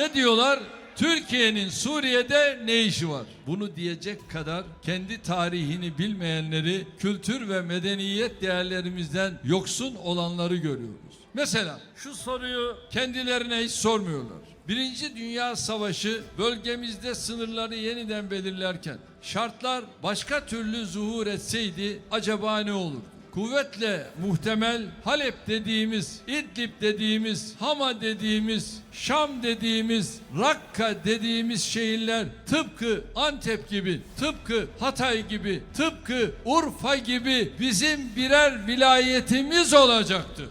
Ne diyorlar? Türkiye'nin Suriye'de ne işi var? Bunu diyecek kadar kendi tarihini bilmeyenleri, kültür ve medeniyet değerlerimizden yoksun olanları görüyoruz. Mesela şu soruyu kendilerine hiç sormuyorlar. Birinci Dünya Savaşı bölgemizde sınırları yeniden belirlerken şartlar başka türlü zuhur etseydi acaba ne olurdu? Kuvvetle muhtemel Halep dediğimiz, İdlib dediğimiz, Hama dediğimiz, Şam dediğimiz, Rakka dediğimiz şehirler tıpkı Antep gibi, tıpkı Hatay gibi, tıpkı Urfa gibi bizim birer vilayetimiz olacaktı.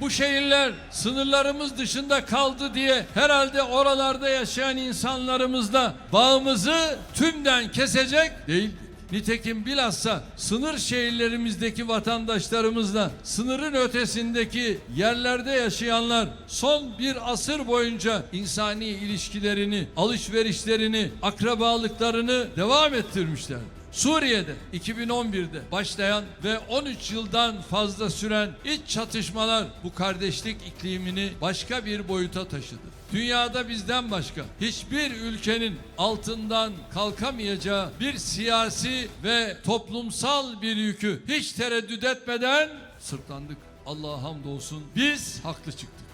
Bu şehirler sınırlarımız dışında kaldı diye herhalde oralarda yaşayan insanlarımızla bağımızı tümden kesecek değil. Nitekim bilhassa sınır şehirlerimizdeki vatandaşlarımızla sınırın ötesindeki yerlerde yaşayanlar son bir asır boyunca insani ilişkilerini, alışverişlerini, akrabalıklarını devam ettirmişler. Suriye'de 2011'de başlayan ve 13 yıldan fazla süren iç çatışmalar bu kardeşlik iklimini başka bir boyuta taşıdı. Dünyada bizden başka hiçbir ülkenin altından kalkamayacağı bir siyasi ve toplumsal bir yükü hiç tereddüt etmeden sırtlandık. Allah'a hamdolsun biz haklı çıktık.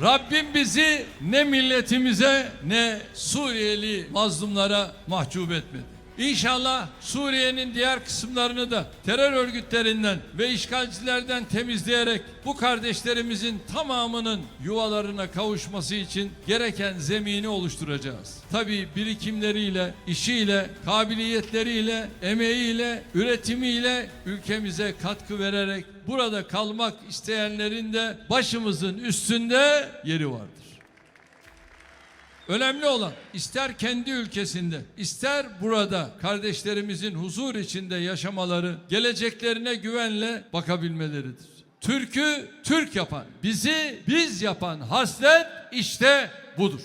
Rabbim bizi ne milletimize ne Suriyeli mazlumlara mahcup etmedi. İnşallah Suriye'nin diğer kısımlarını da terör örgütlerinden ve işgalcilerden temizleyerek bu kardeşlerimizin tamamının yuvalarına kavuşması için gereken zemini oluşturacağız. Tabii birikimleriyle, işiyle, kabiliyetleriyle, emeğiyle, üretimiyle ülkemize katkı vererek burada kalmak isteyenlerin de başımızın üstünde yeri vardır. Önemli olan ister kendi ülkesinde ister burada kardeşlerimizin huzur içinde yaşamaları, geleceklerine güvenle bakabilmeleridir. Türk'ü Türk yapan, bizi biz yapan haslet işte budur.